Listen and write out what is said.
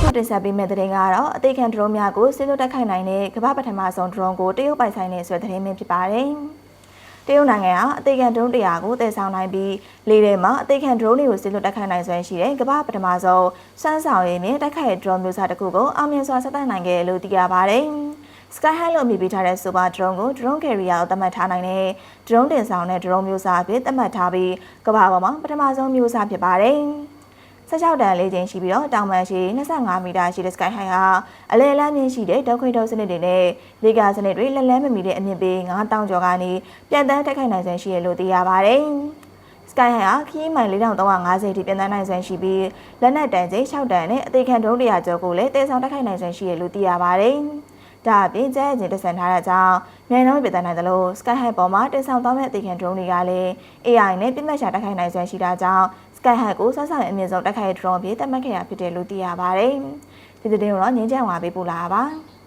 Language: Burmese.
ခုတင်ဆက်ပေးမယ့်သတင်းကတော့အသေးခံဒရုန်းများကိုစစ်လို့တိုက်ခိုက်နိုင်တဲ့ကမ္ဘာပထမဆုံးဒရုန်းကိုတရုတ်ပိုင်ဆိုင်နေဆိုတဲ့သတင်းမျိုးဖြစ်ပါတယ်။တရုတ်နိုင်ငံဟာအသေးခံဒရုန်း100ကိုတည်ဆောင်နိုင်ပြီးလေထဲမှာအသေးခံဒရုန်းတွေကိုစစ်လို့တိုက်ခိုက်နိုင်စွမ်းရှိတဲ့ကမ္ဘာပထမဆုံးစမ်းဆောင်ရည်နဲ့တိုက်ခိုက်တဲ့ဒရုန်းမျိုးစားတစ်ခုကိုအောင်မြင်စွာဆက်သနိုင်ခဲ့လို့သိရပါတယ်။ Sky High လို့အမည်ပေးထားတဲ့ Super Drone ကို Drone Carrier ကိုသတ်မှတ်ထားနိုင်တဲ့ Drone တင်ဆောင်တဲ့ Drone မျိုးစားအဖြစ်သတ်မှတ်ထားပြီးကမ္ဘာပေါ်မှာပထမဆုံးမျိုးစားဖြစ်ပါတယ်။ 16တန်လေးချင်းရှိပြီးတော့တောင်ပန်ရှိ25မီတာရှိတဲ့ Sky High ဟာအလဲအလန်းမြင့်ရှိတဲ့ဒုက္ခိတုစနစ်တွေနဲ့လေကာစနစ်တွေလက်လန်းမမီတဲ့အမြင့်ပေ9000ကျော်ကနေပြန်တန်းတက်ခိုက်နိုင်စွမ်းရှိရလို့သိရပါတယ်။ Sky High ဟာခီးမိုင်4350ထိပြန်တန်းနိုင်စွမ်းရှိပြီးလက်နက်တန်ချိန်6တန်နဲ့အသေးခံဒရုန်း100ကျော်ကိုလည်းတည်ဆောင်တက်ခိုက်နိုင်စွမ်းရှိရလို့သိရပါတယ်။ဒါအပြင်ကျဲအကျင်တဆန်ထားတဲ့ကြောင့်မြန်နှုန်းပြတဲ့နိုင်တယ်လို့ Sky High ပေါ်မှာတင်ဆောင်သွားမဲ့အသေးခံ drone တွေကလည်း AI နဲ့ပြတ်မှတ်ရှာတက်ခိုက်နိုင်စွမ်းရှိတာကြောင့် Sky High ကိုဆက်ဆောင်အမြင့်ဆုံးတက်ခိုက် drone အဖြစ်သတ်မှတ်ခဲ့ရဖြစ်တယ်လို့သိရပါတယ်။ဒီသတင်းကိုတော့ငင်းချမ်းဝါပေးပို့လာတာပါ။